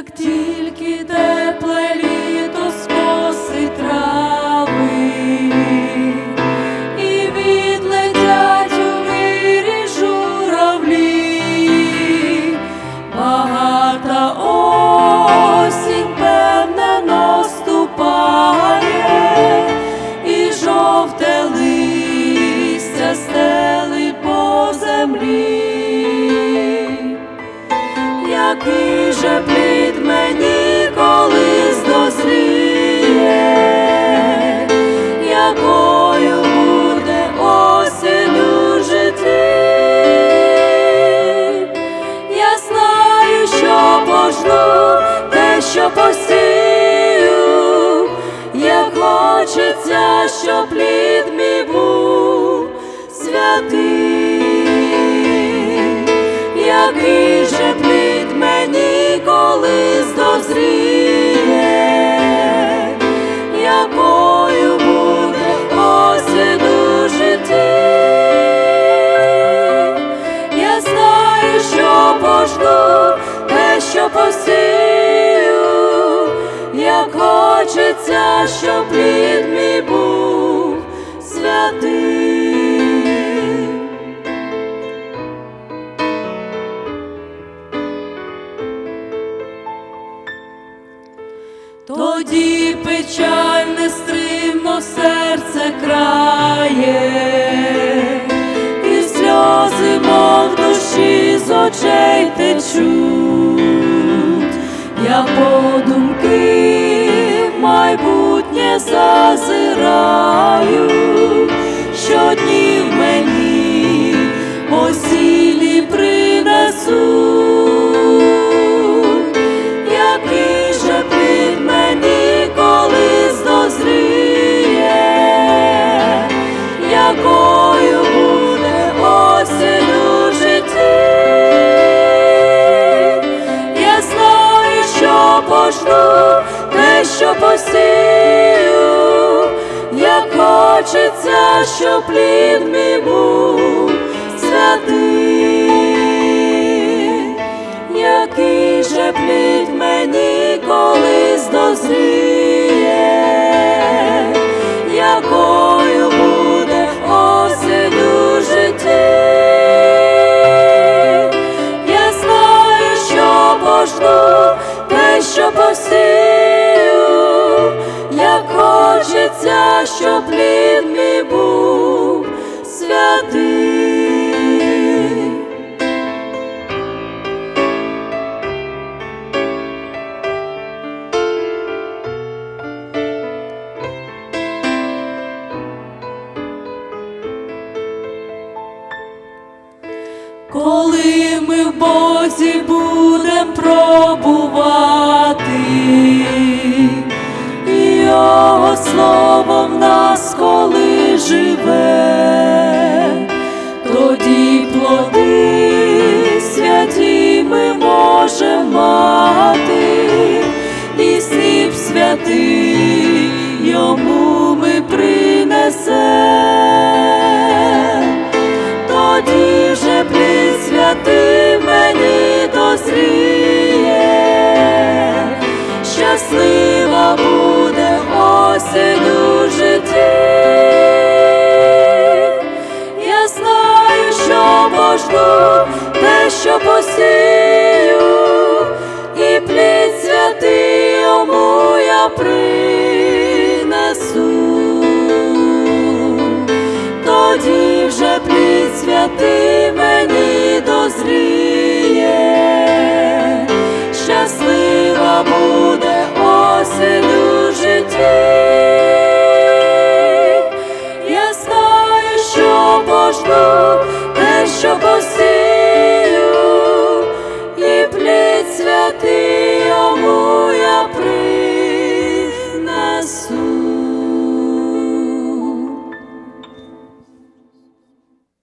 як тільки тепле. Посію, як хочеться, щоб плід мій був святий. Який же плід мені колись дозріє, якою буде осінь у житті. Я знаю, що пожну те, що посію, хочеться, щоб плід мій був святий. Тоді печаль нестримно серце крає, і сльози, мов дощі з очей течуть, я в зазираю, що днів мені осілі принесуть. Який же плід мені колись дозріє, якою буде осінь у житті. Я знаю, що пожну те, що посію, як хочеться, щоб плід мій був святий який же плід мені колись дозріє, якою буде осінь у житті. Я знаю, що пожну що як хочеться, щоб плід мій був святий. Коли ми в Бозі будем пробувати, слово в нас коли живе, тоді плоди святі ми можемо мати, і сліп святий йому ми принесемо тоді вже плід святий мені дозріє, щаслива буде осінь житті. Я знаю, що можна те, що посію, і плід святий йому я принесу Я знаю,